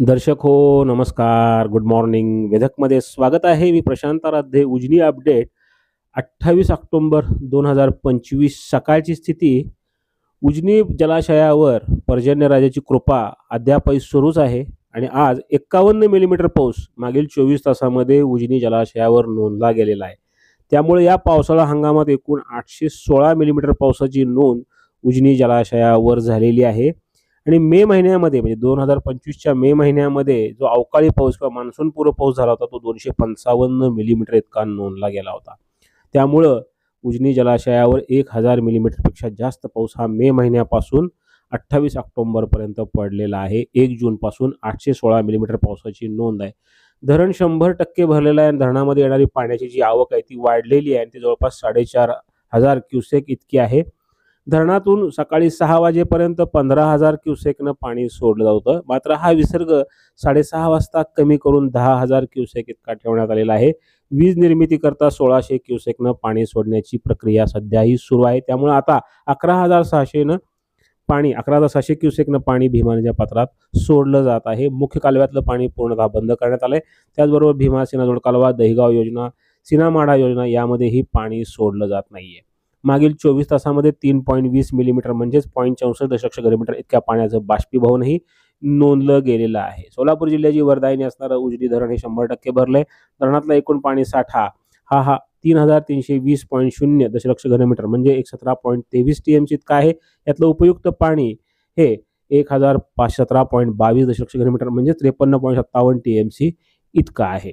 दर्शक हो नमस्कार. गुड मॉर्निंग वेधकमध्ये स्वागत आहे. मी प्रशांत आराध्ये. उजनी अपडेट. अठ्ठावीस ऑक्टोंबर दोन हजार पंचवीस सकाळची स्थिती. उजनी जलाशयावर पर्जन्यराजाची कृपा अद्यापही सुरूच आहे आणि आज एक्कावन्न मिलीमीटर पाऊस मागील चोवीस तासामध्ये उजनी जलाशयावर नोंदला गेलेला आहे. त्यामुळे या पावसाळा हंगामात एकूण आठशे सोळा मिलीमीटर पावसाची नोंद उजनी जलाशयावर झालेली आहे. आणि मे महिन्यामध्ये म्हणजे दोन हजार पंचवीसच्या मे महिन्यामध्ये जो अवकाळी पाऊस किंवा मान्सूनपूर्व पाऊस झाला होता तो दोनशे पंचावन्न मिलीमीटर इतका नोंदला गेला होता. त्यामुळं उजनी जलाशयावर एक हजार मिलीमीटरपेक्षा जास्त पाऊस हा मे महिन्यापासून अठ्ठावीस ऑक्टोंबरपर्यंत पडलेला आहे. एक जूनपासून आठशे सोळा मिलीमीटर पावसाची नोंद आहे. धरण शंभर टक्के भरलेलं आहे आणि धरणामध्ये येणारी पाण्याची जी आवक आहे ती वाढलेली आहे आणि ती जवळपास साडेचार हजार क्युसेक इतकी आहे. धरणातून सकाळी सहा वाजेपर्यंत पंधरा हजार क्युसेकनं पाणी सोडलं होतं मात्र हा विसर्ग साडेसहा वाजता कमी करून दहा हजार क्युसेक इतका ठेवण्यात आलेला आहे. वीज निर्मितीकरता सोळाशे क्युसेकनं पाणी सोडण्याची प्रक्रिया सध्याही सुरू आहे. त्यामुळे आता अकरा हजार सहाशेनं पाणी अकरा हजार सहाशे क्युसेकनं पाणी भीमानेच्या पात्रात सोडलं जात आहे. मुख्य कालव्यातलं पाणी पूर्णतः बंद करण्यात आलं आहे त्याचबरोबर भीमा सिनाजोड कालवा दहिगाव योजना सिनामाडा योजना यामध्येही पाणी सोडलं जात नाही आहे मागील चोवीस तासामध्ये तीन पॉईंट वीस मिलीमीटर म्हणजेच पॉईंट चौसष्ट दशलक्ष घनमीटर इतक्या पाण्याचं बाष्पीभवनही नोंदलं गेलेलं आहे. सोलापूर जिल्ह्याची वरदायिनी असणारं उजनी धरण हे शंभर टक्के भरलंय. धरणातला एकूण पाणी साठा हा. हा तीन हजार तीनशे वीस पॉईंट शून्य दशलक्ष घनमीटर म्हणजे एक सतरा पॉईंट तेवीस टी एम सी इतकं आहे. यातलं उपयुक्त पाणी हे एक हजार पाच सतरा पॉईंट बावीस दशलक्ष घनमीटर म्हणजे त्रेपन्न पॉईंट सत्तावन्न टी एम सी इतकं आहे.